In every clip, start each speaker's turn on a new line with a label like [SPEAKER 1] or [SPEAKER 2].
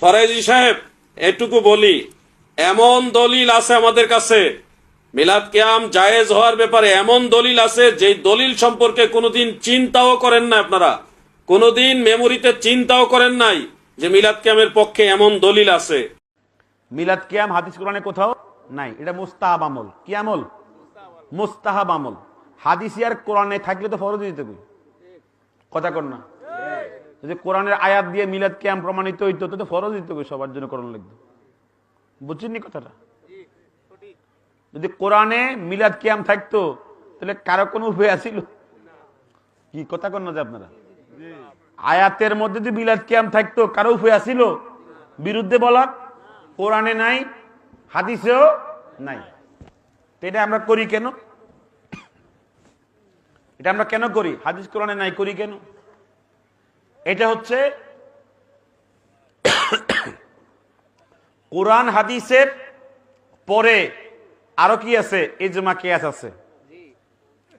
[SPEAKER 1] ফরাইজি সাহেব, এটুকু বলি, এমন দলিল আছে আমাদের কাছে। মিলাদ কিয়াম জায়েজ হওয়ার ব্যাপারে এমন দলিল আছে যে দলিল সম্পর্কে কোনোদিন চিন্তাও করেন না আপনারা। কোনোদিন মেমোরিতে চিন্তাও করেন নাই যে মিলাদ কিয়ামের পক্ষে এমন দলিল আছে।
[SPEAKER 2] মিলাদ কিয়াম হাদিস কোরআনে কোথাও নাই। এটা মুস্তাহাব আমল। কি আমল? মুস্তাহাব আমল। হাদিসিয়ার কোরআনে থাকলে তো ফরজ দিতে কথা কর না। যদি কোরআনের আয়াত দিয়ে মিলাদ কিয়াম প্রমাণিত হইতো, তো ফরজ দিতে সবার জন্য কোরআন লিখতো বুঝছেন কথাটা? যদি কোরআনে মিলাদ কিয়াম থাকতো, তাহলে কারও কোনো উপায় আছিল? কি কথা কর না যে আপনারা? আয়াতের মধ্যে যদি মিলাদ কিয়াম থাকতো, কারও উপায় আছিল? বিরুদ্ধে বলার? কোরআনে নাই, হাদিসেও নাই। এটা আমরা করি কেন? এটা আমরা কেন করি? হাদিস কোরআনে নাই, করি কেন? এটা হচ্ছে কোরআন হাদিসের পরে আরও কি আছে? এজমা কিয়াস আছে।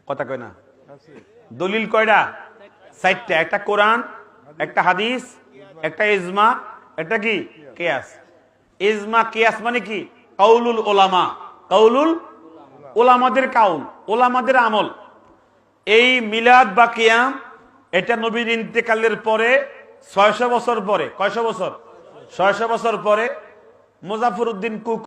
[SPEAKER 2] কথা কয় না? দলিল কয়টা? সাইটটা একটা কোরআন, একটা হাদিস, একটা ইজমা, একটা কি? কেয়াস। ইজমা কেয়াস মানে কি? কাউলুল ওলামা। কাউলুল ওলামাদের কাউল, ওলামাদের আমল। এই মিলাদ বা কিয়াম এটা নবীর ইন্তেকালের পরে ছয়শো বছর পরে, কয়শ বছর? ছয়শো বছর পরে মুজাফর উদ্দিন কুক